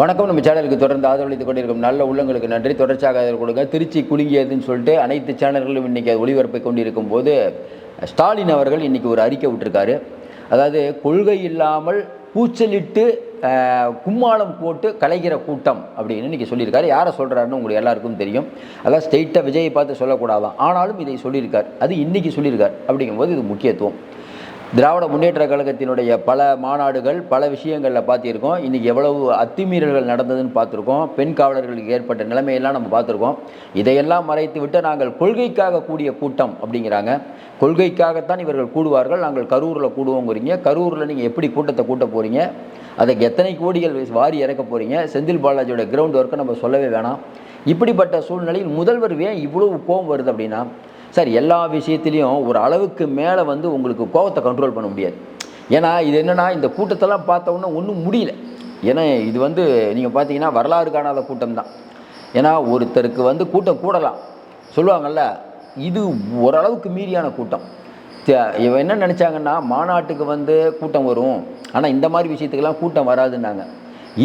வணக்கம். நம்ம சேனலுக்கு தொடர்ந்து ஆதரவளித்துக் கொண்டிருக்கும் நல்ல உள்ளங்களுக்கு நன்றி. தொடர்ச்சியாக ஆதரவு கொடுங்க. திருச்சி குலுங்கியதுன்னு சொல்லிட்டு அனைத்து சேனல்களும் இன்றைக்கி ஒளிபரப்பை கொண்டிருக்கும் போது ஸ்டாலின் அவர்கள் இன்றைக்கி ஒரு அறிக்கை விட்டுருக்காரு. அதாவது கொள்கை இல்லாமல் கூச்சலிட்டு கும்மாளம் போட்டு கலைகிற கூட்டம் அப்படின்னு இன்றைக்கி சொல்லியிருக்காரு. யாரை சொல்கிறாருன்னு உங்களுக்கு எல்லாருக்கும் தெரியும். அதான் ஸ்ட்ரெயிட்டாக விஜயை பார்த்து சொல்லக்கூடாதான். ஆனாலும் இதை சொல்லியிருக்கார். அது இன்றைக்கி சொல்லியிருக்கார். அப்படிங்கும்போது இது முக்கியத்துவம். திராவிட முன்னேற்ற கழகத்தினுடைய பல மாநாடுகள் பல விஷயங்களில் பார்த்திருக்கோம். இன்றைக்கி எவ்வளவு அத்துமீறல்கள் நடந்ததுன்னு பார்த்துருக்கோம். பெண் காவலர்களுக்கு ஏற்பட்ட நிலைமையெல்லாம் நம்ம பார்த்துருக்கோம். இதையெல்லாம் மறைத்து விட்டு நாங்கள் கொள்கைக்காக கூடிய கூட்டம் அப்படிங்கிறாங்க. கொள்கைக்காகத்தான் இவர்கள் கூடுவார்கள். நாங்கள் கரூரில் கூடுவோங்கிறீங்க. கரூரில் நீங்கள் எப்படி கூட்டத்தை கூட்ட போகிறீங்க அதுக்கு எத்தனை கோடிகள் வாரி இறக்க போகிறீங்க செந்தில் பாலாஜியோட கிரவுண்ட் ஒர்க்கை நம்ம சொல்லவே வேணாம். இப்படிப்பட்ட சூழ்நிலையில் முதல்வர் ஏன் இவ்வளவு கோபம் வருது அப்படின்னா சார் எல்லா விஷயத்துலேயும் ஒரு அளவுக்கு மேலே வந்து உங்களுக்கு கோபத்தை கண்ட்ரோல் பண்ண முடியாது. ஏன்னா இது என்னென்னா இந்த கூட்டத்தெல்லாம் பார்த்தோன்னா ஒன்றும் முடியல. ஏன்னா இது வந்து நீங்கள் பார்த்தீங்கன்னா வரலாறு காணாத கூட்டம் தான் ஏன்னா ஒருத்தருக்கு வந்து கூட்டம் கூடலாம். சொல்லுவாங்கல்ல இது ஓரளவுக்கு மீறியான கூட்டம். இவன் என்ன நினச்சாங்கன்னா மாநாட்டுக்கு வந்து கூட்டம் வரும். ஆனால் இந்த மாதிரி விஷயத்துக்கெல்லாம் கூட்டம் வராதுன்னாங்க.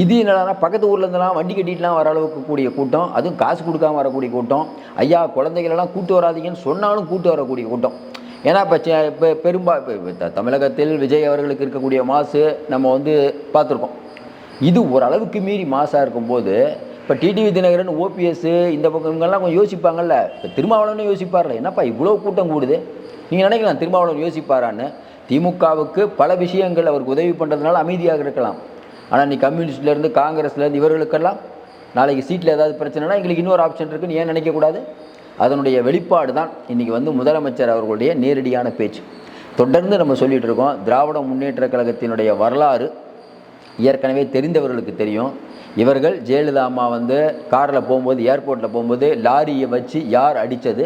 இது என்னடானா பக்கத்து ஊர்லேருந்துலாம் வண்டி கட்டிட்டுலாம் வர அளவுக்கு கூடிய கூட்டம். அதுவும் காசு கொடுக்காம வரக்கூடிய கூட்டம். ஐயா குழந்தைகளெல்லாம் கூட்டு வராதீங்கன்னு சொன்னாலும் கூட்டு வரக்கூடிய கூட்டம். ஏன்னா இப்போ இப்போ பெரும்பா இப்போ தமிழகத்தில் விஜய் அவர்களுக்கு இருக்கக்கூடிய மாசு நம்ம வந்து பார்த்துருக்கோம். இது ஓரளவுக்கு மீறி மாசாக இருக்கும்போது இப்போ டிடிவி தினகரன் ஓபிஎஸ் இந்த பக்கம் இவங்கெல்லாம் கொஞ்சம் யோசிப்பாங்கல்ல. இப்போ திருமாவளவனே யோசிப்பார்ல. என்னப்பா இவ்வளோ கூட்டம் கூடுது? நீங்கள் நினைக்கலாம் திருமாவளவன் யோசிப்பாரான்னு. திமுகவுக்கு பல விஷயங்கள் அவருக்கு உதவி பண்ணுறதுனால அமைதியாக இருக்கலாம். ஆனால் நீ கம்யூனிஸ்ட்லேருந்து காங்கிரஸ்லேருந்து இவர்களுக்கெல்லாம் நாளைக்கு சீட்டில் ஏதாவது பிரச்சனைனா எங்களுக்கு இன்னொரு ஆப்ஷன் இருக்குன்னு ஏன் நினைக்கக்கூடாது? அதனுடைய வெளிப்பாடு தான் இன்றைக்கி வந்து முதலமைச்சர் அவர்களுடைய நேரடியான பேச்சு. தொடர்ந்து நம்ம சொல்லிகிட்டு இருக்கோம் திராவிட முன்னேற்ற கழகத்தினுடைய வரலாறு ஏற்கனவே தெரிந்தவர்களுக்கு தெரியும். இவர்கள் ஜெயலலிதா அம்மா வந்து காரில் போகும்போது ஏர்போர்ட்டில் போகும்போது லாரியை வச்சு யார் அடித்தது?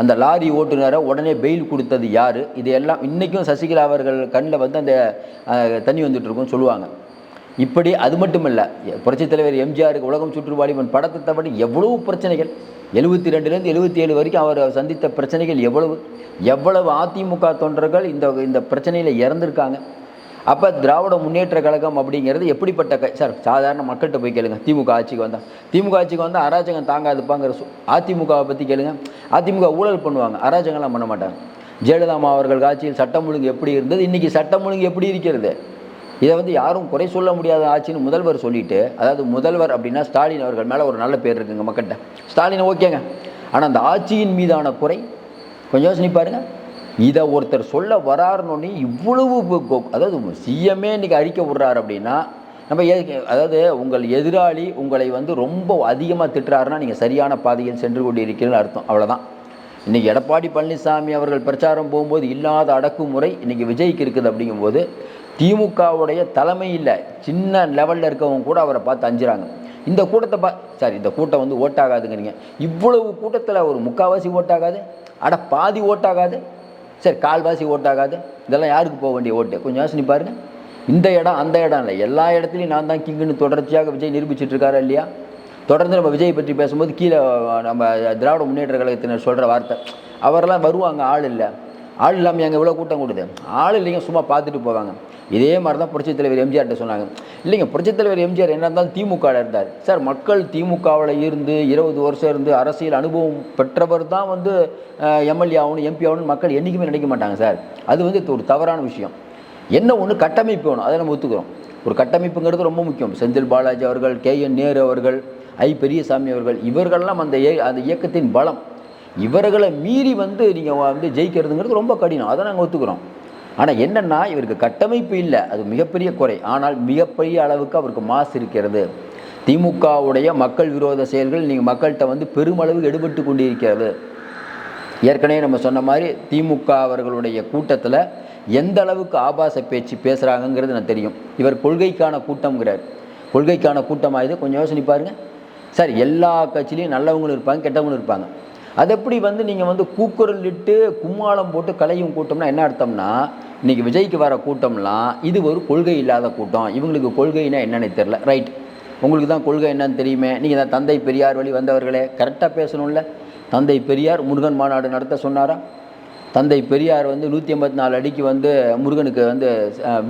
அந்த லாரி ஓட்டுநரை உடனே பெயில் கொடுத்தது யார்? இது எல்லாம் இன்றைக்கும் சசிகலா அவர்கள் கண்ணில் வந்து அந்த தண்ணி வந்துட்டுருக்கோம்னு சொல்லுவாங்க. இப்படி அது மட்டும் இல்லை புரட்சித் தலைவர் எம்ஜிஆருக்கு உலகம் சுற்றுவாலிபன் படத்தை தவிர எவ்வளவு பிரச்சனைகள்? எழுபத்தி ரெண்டுலேருந்து எழுபத்தி ஏழு வரைக்கும் அவர் சந்தித்த பிரச்சனைகள் எவ்வளவு? எவ்வளவு அதிமுக தொண்டர்கள் இந்த இந்த பிரச்சனையில் இறந்துருக்காங்க? அப்போ திராவிட முன்னேற்ற கழகம் அப்படிங்கிறது எப்படிப்பட்ட க சார் சாதாரண மக்கள்கிட்ட போய் கேளுங்க. திமுக ஆட்சிக்கு வந்தால் திமுக ஆட்சிக்கு வந்தால் அராஜகம் தாங்காதுப்பாங்கிற சு அதிமுகவை பற்றி கேளுங்க. அதிமுக ஊழல் பண்ணுவாங்க. அராஜகம்லாம் பண்ண மாட்டாங்க. ஜெயலலிதா அவர்கள் ஆட்சியில் சட்டம் ஒழுங்கு எப்படி இருந்தது? இன்றைக்கி சட்டம் ஒழுங்கு எப்படி இருக்கிறது? இதை வந்து யாரும் குறை சொல்ல முடியாத ஆட்சின்னு முதல்வர் சொல்லிட்டு அதாவது முதல்வர் அப்படின்னா ஸ்டாலின் அவர்கள் மேலே ஒரு நல்ல பேர் இருக்குங்க மக்கள்கிட்ட. ஸ்டாலின் ஓகேங்க. ஆனால் அந்த ஆட்சியின் மீதான குறை கொஞ்சம் யோசனை பாருங்கள் இதை ஒருத்தர் சொல்ல வராருன்னு இவ்வளவு அதாவது சிஎம்ஏ இன்னைக்கு அறிக்கை விடுறாரு அப்படின்னா நம்ம அதாவது உங்கள் எதிராளி உங்களை வந்து ரொம்ப அதிகமாக திட்டுறாருன்னா நீங்கள் சரியான பாதையில் சென்று கொண்டிருக்கிறீர்கள் அர்த்தம். அவ்வளோதான் இன்றைக்கி எடப்பாடி பழனிசாமி அவர்கள் பிரச்சாரம் போகும்போது இல்லாத அடக்குமுறை இன்றைக்கி விஜய்க்கு இருக்குது அப்படிங்கும்போது திமுகவுடைய தலைமையில் சின்ன லெவலில் இருக்கவங்க கூட அவரை பார்த்து அஞ்சுறாங்க. இந்த கூட்டத்தை பா சார் இந்த கூட்டம் வந்து ஓட்டாகாதுங்கிறீங்க. இவ்வளவு கூட்டத்தில் ஒரு முக்கால்வாசி ஓட்டாகாது? அட பாதி ஓட்டாகாது? சரி கால்வாசி ஓட்டாகாது? இதெல்லாம் யாருக்கு போக வேண்டிய ஓட்டு? கொஞ்சம் யோசனை பாருங்கள் இந்த இடம் அந்த இடம் இல்லை. எல்லா இடத்துலையும் நான் தான் கிங்குன்னு தொடர்ச்சியாக விஜய் நிரூபிச்சிட்டு இருக்காரா இல்லையா? தொடர்ந்து நம்ம விஜய் பற்றி பேசும்போது கீழே நம்ம திராவிட முன்னேற்ற கழகத்தினர் சொல்கிற வார்த்தை. அவரெல்லாம் வருவாங்க ஆள் இல்லை. ஆள் இல்லாமல் எங்கள் இவ்வளோ கூட்டம் கூடுது? ஆள் இல்லைங்க சும்மா பார்த்துட்டு போவாங்க. இதே மாதிரி தான் புரட்சித் தலைவர் எம்ஜிஆர்கிட்ட சொன்னாங்க. இல்லைங்க புரட்சித் தலைவர் எம்ஜிஆர் என்ன இருந்தாலும் திமுகவில் இருந்தார். சார் மக்கள் திமுகவில் இருந்து இருபது வருஷம் இருந்து அரசியல் அனுபவம் பெற்றவர் தான் வந்து எம்எல்ஏ ஆகணும் எம்பி ஆகணும்னு மக்கள் என்றைக்குமே நினைக்க மாட்டாங்க சார். அது வந்து ஒரு தவறான விஷயம். என்ன ஒன்று கட்டமைப்பு வேணும் அதை நம்ம ஒத்துக்கிறோம். ஒரு கட்டமைப்புங்கிறது ரொம்ப முக்கியம். செந்தில் பாலாஜி அவர்கள் கே என் நேரு அவர்கள் ஐ பெரியசாமி அவர்கள் இவர்கள்லாம் அந்த அந்த இயக்கத்தின் பலம். இவர்களை மீறி வந்து நீங்கள் வந்து ஜெயிக்கிறதுங்கிறது ரொம்ப கடினம். அதை நாங்கள் ஒத்துக்கிறோம். ஆனால் என்னென்னா இவருக்கு கட்டமைப்பு இல்லை. அது மிகப்பெரிய குறை. ஆனால் மிகப்பெரிய அளவுக்கு அவருக்கு மாசு இருக்கிறது. திமுகவுடைய மக்கள் விரோத செயல்கள் நீங்கள் மக்கள்கிட்ட வந்து பெருமளவு எடுபட்டு கொண்டிருக்கிறது. ஏற்கனவே நம்ம சொன்ன மாதிரி திமுக அவர்களுடைய கூட்டத்தில் எந்த அளவுக்கு ஆபாச பேச்சு பேசுகிறாங்கங்கிறது எனக்கு தெரியும். இவர் கொள்கைக்கான கூட்டம்ங்கிறார். கொள்கைக்கான கூட்டமாக இது கொஞ்சம் யோசனை பாருங்கள் சார் எல்லா கட்சியிலையும் நல்லவங்களும் இருப்பாங்க கெட்டவங்களும் இருப்பாங்க. அது எப்படி வந்து நீங்கள் வந்து கூக்குரல் இட்டு கும்மாளம் போட்டு கலையும் கூட்டம்னா என்ன அர்த்தம்னா இன்றைக்கி விஜய்க்கு வர கூட்டம்லாம் இது ஒரு கொள்கை இல்லாத கூட்டம். இவங்களுக்கு கொள்கைனா என்னென்னு தெரில ரைட் உங்களுக்கு தான் கொள்கை என்னன்னு தெரியுமே. நீங்கள் தான் தந்தை பெரியார் வழி வந்தவர்களே. கரெக்டாக பேசணும்ல. தந்தை பெரியார் முருகன் மாநாடு நடத்த சொன்னாரா? தந்தை பெரியார் வந்து நூற்றி ஐம்பத்தி நாலு அடிக்கு வந்து முருகனுக்கு வந்து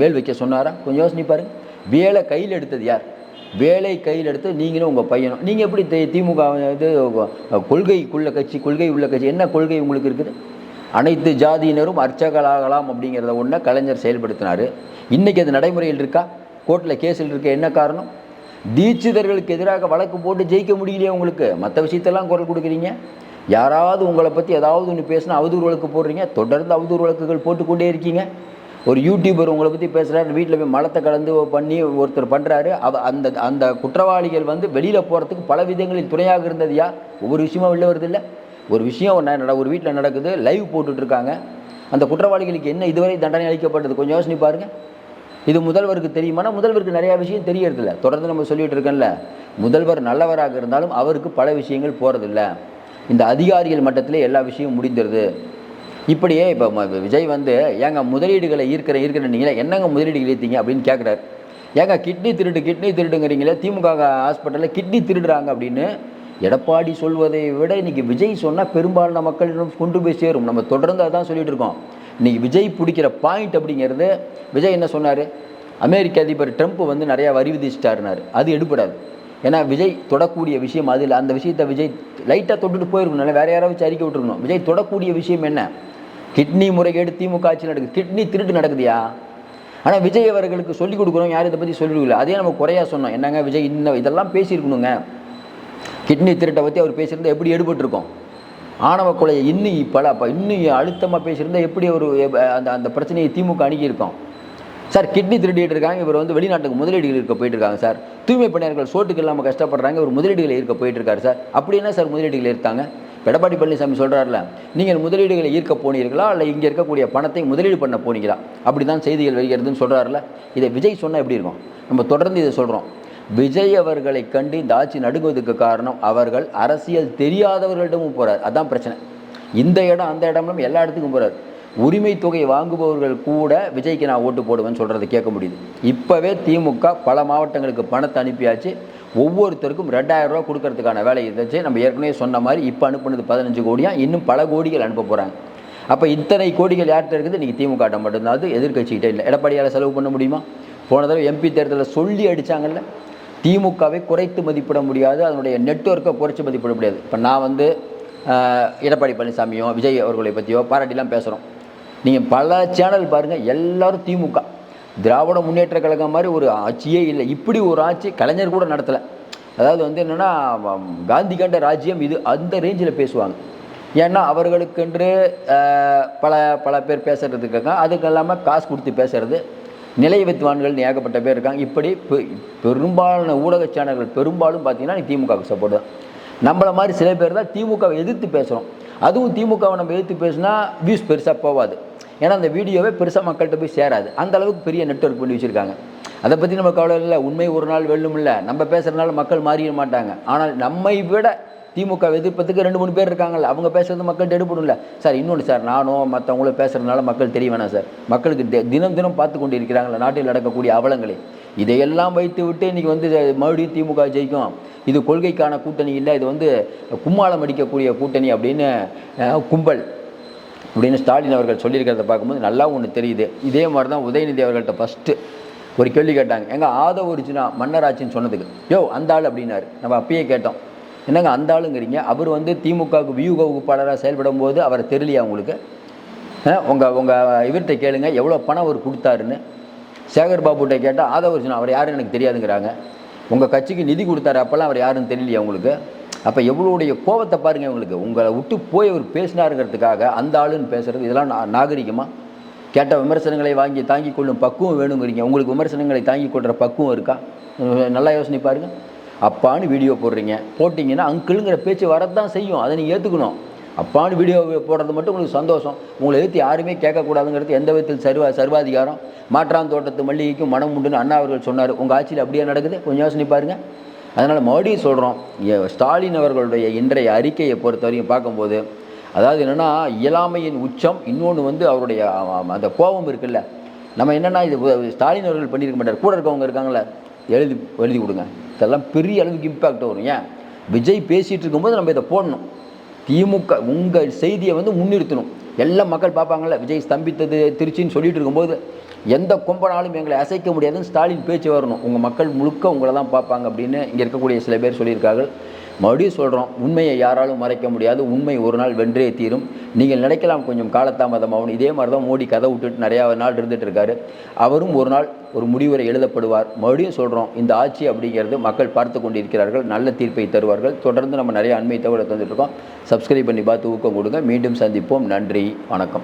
வேல் வைக்க சொன்னாரா? கொஞ்சம் யோசனை பாருங்கள் வேலை கையில் எடுத்தது யார்? வேலை கையில் எடுத்து நீங்களும் உங்கள் பையனும். நீங்கள் எப்படி திமுக இது கொள்கைக்குள்ள கட்சி கொள்கை உள்ள கட்சி என்ன கொள்கை உங்களுக்கு இருக்குது? அனைத்து ஜாதியினரும் அர்ச்சகளாகலாம் அப்படிங்கிறத ஒன்றை கலைஞர் செயல்படுத்தினார். இன்றைக்கி அது நடைமுறையில் இருக்கா? கோர்ட்டில் கேஸில் இருக்க என்ன காரணம்? தீட்சிதர்களுக்கு எதிராக வழக்கு போட்டு ஜெயிக்க முடியலையே உங்களுக்கு? மற்ற விஷயத்தெல்லாம் குரல் கொடுக்குறீங்க. யாராவது உங்களை பற்றி ஏதாவது ஒன்று பேசினா அவதூறு வழக்கு போடுறீங்க. தொடர்ந்து அவதூறு வழக்குகள் போட்டுக்கொண்டே இருக்கீங்க. ஒரு யூடியூபர் உங்களை பற்றி பேசுகிறாரு வீட்டில் போய் மலத்தை கலந்து பண்ணி ஒருத்தர் பண்ணுறாரு அவ அந்த அந்த குற்றவாளிகள் வந்து வெளியில் போகிறதுக்கு பல விதங்களில் துணையாக இருந்தது யா ஒவ்வொரு விஷயமும் வெளில வருது இல்லை? ஒரு விஷயம் நட ஒரு வீட்டில் நடக்குது லைவ் போட்டுட்ருக்காங்க. அந்த குற்றவாளிகளுக்கு என்ன இதுவரை தண்டனை அளிக்கப்பட்டது? கொஞ்சம் யோசனை பாருங்கள் இது முதல்வருக்கு தெரியுமானா முதல்வருக்கு நிறையா விஷயம் தெரியறதில்ல. தொடர்ந்து நம்ம சொல்லிகிட்டு இருக்கோம்ல முதல்வர் நல்லவராக இருந்தாலும் அவருக்கு பல விஷயங்கள் போகிறதில்ல இந்த அதிகாரிகள் மட்டத்தில் எல்லா விஷயமும் முடிந்துருது. இப்படியே இப்போ விஜய் வந்து ஏங்க முதலீடுகளை ஈர்க்கிற ஈர்க்கிற நீங்களே என்னங்க முதலீடுகள் ஈர்த்தீங்க? அப்படின்னு கேட்குறாரு ஏங்க கிட்னி திருடு கிட்னி திருடுங்கிறீங்களே திமுக ஹாஸ்பிட்டலில் கிட்னி திருடுறாங்க அப்படின்னு எடப்பாடி சொல்வதை விட இன்னைக்கு விஜய் சொன்னால் பெரும்பாலான மக்களிடம் கொண்டு போய் சேரும். நம்ம தொடர்ந்து அதான் சொல்லிட்டு இருக்கோம். இன்னைக்கு விஜய் பிடிக்கிற பாயிண்ட் அப்படிங்கிறது விஜய் என்ன சொன்னார்? அமெரிக்க அதிபர் ட்ரம்ப் வந்து நிறையா வரி விதிச்சிட்டாருனார் அது எடுபடாது. ஏன்னா விஜய் தொடக்கூடிய விஷயம் அதில் அந்த விஷயத்தை விஜய் லைட்டாக தொட்டுட்டு போயிருக்கணும் வேற யாராவது அறிக்கை விட்டுருக்கணும் விஜய் தொடக்கூடிய விஷயம் என்ன? கிட்னி முறைகேடு திமுக ஆட்சி நடக்குது. கிட்னி திருட்டு நடக்குதுயா? ஆனால் விஜய் அவர்களுக்கு சொல்லிக் கொடுக்குறோம் யாரும் இதை பற்றி சொல்லிக் கொடுக்கல அதே நம்ம குறையா சொன்னோம். என்னங்க விஜய் இந்த இதெல்லாம் பேசியிருக்கணுங்க? கிட்னி திருட்டை பற்றி அவர் பேசியிருந்தா எப்படி எடுபட்டிருக்கோம்? ஆணவ கொலையை இன்னும் பல அப்போ இன்னும் அழுத்தமாக பேசியிருந்தா எப்படி ஒரு அந்த அந்த பிரச்சனையை திமுக அணுகியிருக்கோம்? சார் கிட்னி திருடிட்டு இருக்காங்க. இவர் வந்து வெளிநாட்டுக்கு முதலீடுகள் இருக்க போயிட்டு இருக்காங்க சார். தூய்மை பணியாளர்கள் சோட்டுக்கு இல்லாமல் கஷ்டப்படுறாங்க. இவர் முதலீடுகள் இருக்க போயிட்டு இருக்காரு சார். அப்படி என்ன சார் முதலீடுகள் இருக்காங்க எடப்பாடி பழனிசாமி சொல்கிறார்ல நீங்கள் முதலீடுகளை ஈர்க்க போனீர்களா இல்லை இங்கே இருக்கக்கூடிய பணத்தை முதலீடு பண்ண போனீங்களா? அப்படி தான் செய்திகள் வருகிறதுன்னு சொல்கிறாருல இதை விஜய் சொன்னால் எப்படி இருக்கும்? நம்ம தொடர்ந்து இதை சொல்கிறோம் விஜய் அவர்களை கண்டு இந்த ஆட்சி நடுங்குவதற்கு காரணம் அவர்கள் அரசியல் தெரியாதவர்களிடமும் போகிறார் அதான் பிரச்சனை. இந்த இடம் அந்த இடம்லாம் எல்லா இடத்துக்கும் போகிறார் உரிமை தொகை வாங்குபவர்கள் கூட விஜய்க்கு நான் ஓட்டு போடுவேன்னு சொல்கிறத கேட்க முடியுது. இப்போவே திமுக பல மாவட்டங்களுக்கு பணத்தை அனுப்பியாச்சு. ஒவ்வொருத்தருக்கும் ரெண்டாயிரம் ரூபா கொடுக்கறதுக்கான வேலை இருந்துச்சு. நம்ம ஏற்கனவே சொன்ன மாதிரி இப்போ அனுப்புனது பதினஞ்சு கோடியாக இன்னும் பல கோடிகள் அனுப்ப போகிறாங்க அப்போ இத்தனை கோடிகள் யார்கிட்ட இருக்குது? இன்றைக்கி திமுக மட்டும்தான். அது எதிர்கட்சிக்கிட்டே இல்லை. எடப்பாடியால் செலவு பண்ண முடியுமா? போன தடவை எம்பி தேர்தலில் சொல்லி அடித்தாங்கல்ல திமுகவை குறைத்து மதிப்பிட முடியாது. அதனுடைய நெட்வொர்க்கை குறைச்சி மதிப்பிட முடியாது. இப்போ நான் வந்து எடப்பாடி பழனிசாமியோ விஜய் அவர்களை பற்றியோ பாராட்டிலாம் பேசுகிறோம் நீங்கள் பல சேனல் பாருங்கள் எல்லாரும் திமுக. திராவிட முன்னேற்ற கழகம் மாதிரி ஒரு ஆட்சியே இல்லை. இப்படி ஒரு ஆட்சி கலைஞர் கூட நடத்தலை. அதாவது வந்து என்னென்னா காந்தி கண்ட ராஜ்யம் இது. அந்த ரேஞ்சில் பேசுவாங்க. ஏன்னா அவர்களுக்கென்று பல பல பேர் பேசுகிறதுக்காக அதுக்கு இல்லாமல் காசு கொடுத்து பேசுகிறது நிலை வித்வான்கள்னு ஏகப்பட்ட பேர் இருக்காங்க. இப்படி பெ- பெரும்பாலான ஊடக சேனல்கள் பெரும்பாலும் பார்த்தீங்கன்னா திமுகவுக்கு சப்போர்ட் தான். நம்மளை மாதிரி சில பேர் தான் திமுகவை எதிர்த்து பேசுகிறோம் அதுவும் திமுகவை நம்ம எதிர்த்து பேசினா வியூஸ் பெருசாக போகாது ஏன்னா அந்த வீடியோவே பெருசாக மக்கள்கிட்ட போய் சேராது. அந்த அளவுக்கு பெரிய நெட்வொர்க் பண்ணி வச்சுருக்காங்க. அதை பற்றி நம்ம கவலை இல்லை. உண்மை ஒரு நாள் வெல்லும் இல்லை. நம்ம பேசுகிறதுனால மக்கள் மாறிட மாட்டாங்க. ஆனால் நம்மை விட திமுக எதிர்ப்பத்துக்கு ரெண்டு மூணு பேர் இருக்காங்கல்ல. அவங்க பேசுறது மக்கள்கிட்ட எடுபடும்ல சார் இன்னொன்று சார் நானும் மற்றவங்களும் பேசுகிறதுனால மக்கள் தெரிய வேணாம் சார். மக்களுக்கு தி- தினம் தினம் பார்த்து கொண்டு இருக்கிறாங்களா நாட்டில் நடக்கக்கூடிய அவலங்களை. இதையெல்லாம் வைத்து விட்டு இன்றைக்கி வந்து மறுபடியும் திமுக ஜெயிக்கும். இது கொள்கைக்கான கூட்டணி இல்லை. இது வந்து கும்மாளம் அடிக்கக்கூடிய கூட்டணி அப்படின்னு கும்பல். அப்படின்னு ஸ்டாலின் அவர்கள் சொல்லியிருக்கிறத பார்க்கும்போது நல்லா ஒன்று தெரியுது. இதே மாதிரி தான் உதயநிதி அவர்கள்ட்ட ஃபஸ்ட்டு ஒரு கேள்வி கேட்டாங்க. எங்கள் ஆதோ ஒரிஜினா மன்னராட்சின்னு சொன்னதுக்கு யோ அந்த ஆள் அப்படின்னாரு. நம்ம அப்பயே கேட்டோம். என்னங்க அந்த ஆளுங்கிறீங்க? அவர் வந்து திமுகவுக்கு வியூக வகுப்பாளராக செயல்படும் போது அவரை தெரியலையா உங்களுக்கு? உங்கள் உங்கள் இவர்கிட்ட கேளுங்க. எவ்வளோ பணம் அவர் கொடுத்தாருன்னு. சேகர் பாபுகிட்ட கேட்டால் ஆதவ ஒரிஜினா அவர் யாருன்னு எனக்கு தெரியாதுங்கிறாங்க. உங்கள் கட்சிக்கு நிதி கொடுத்தாரு அப்போல்லாம் அவர் யாருன்னு தெரியலையா உங்களுக்கு? அப்போ எவ்வளோடைய கோவத்தை பாருங்கள் உங்களுக்கு உங்களை விட்டு போய் அவர் பேசினாருங்கிறதுக்காக அந்த ஆளுன்னு பேசுகிறது இதெல்லாம் நாகரிகமாக கேட்ட விமர்சனங்களை வாங்கி தாங்கி கொள்ளும் பக்குவம் வேணுங்கிறீங்க. உங்களுக்கு விமர்சனங்களை தாங்கி கொள்கிற பக்குவம் இருக்கா? நல்லா யோசனை பாருங்கள் அப்பான்னு வீடியோ போடுறீங்க. போட்டிங்கன்னா அங்கிளுங்கிற பேச்சு வரதான் செய்யும். அதை நீங்கள் ஏற்றுக்கணும் அப்பான்னு வீடியோ போடுறது மட்டும் உங்களுக்கு சந்தோஷம். உங்களை எதிர்த்து யாருமே கேட்கக்கூடாதுங்கிறது எந்த விதத்தில் சர்வா சர்வாதிகாரம்? மாற்றான் தோட்டத்து மல்லிகைக்கும் மனம் உண்டுன்னு அண்ணா அவர்கள் சொன்னார். உங்கள் ஆட்சியில் அப்படியே நடக்குது? கொஞ்சம் யோசனை பாருங்கள் அதனால் மறுபடியும் சொல்கிறோம் ஸ்டாலின் அவர்களுடைய இன்றைய அறிக்கையை பொறுத்த வரைக்கும் பார்க்கும்போது அதாவது என்னென்னா இயலாமையின் உச்சம் இன்னொன்று வந்து அவருடைய அந்த கோபம் இருக்குல்ல நம்ம என்னென்னா இது ஸ்டாலின் அவர்கள் பண்ணியிருக்க மாட்டார் கூட இருக்கவங்க இருக்காங்களே எழுதி எழுதி கொடுங்க. இதெல்லாம் பெரிய அளவுக்கு இம்பேக்ட் வரும் ஏன்? விஜய் பேசிகிட்டு இருக்கும்போது நம்ம இதை போடணும். திமுக உங்கள் செய்தியை வந்து முன்னிறுத்தணும். எல்லா மக்கள் பார்ப்பாங்கல்ல விஜய் ஸ்தம்பித்தது திருச்சின்னு சொல்லிட்டு இருக்கும்போது எந்த கொம்பனாலும் எங்களை அசைக்க முடியாதுன்னு ஸ்டாலின் பேச்சு வரணும். உங்கள் மக்கள் முழுக்க உங்களை தான் பார்ப்பாங்க அப்படின்னு இங்கே இருக்கக்கூடிய சில பேர் சொல்லியிருக்கார்கள். மறுபடியும் சொல்கிறோம் உண்மையை யாராலும் மறைக்க முடியாது. உண்மை ஒரு நாள் வென்றே தீரும். நீங்கள் நினைக்கலாம் கொஞ்சம் காலதாமதமாகும். இதே மாதிரி தான் மோடி கதை விட்டுட்டு நிறையா நாள் இருந்துட்டு இருக்காரு. அவரும் ஒரு நாள் ஒரு முடிவுரை எழுதப்படுவார். மறுபடியும் சொல்கிறோம் இந்த ஆட்சி அப்படிங்கிறது மக்கள் பார்த்து கொண்டிருக்கிறார்கள். நல்ல தீர்ப்பை தருவார்கள். தொடர்ந்து நம்ம நிறைய அண்மை தகவலை தந்துட்டு இருக்கோம். சப்ஸ்கிரைப் பண்ணி பார்த்து ஊக்கம் கொடுங்க. மீண்டும் சந்திப்போம். நன்றி. வணக்கம்.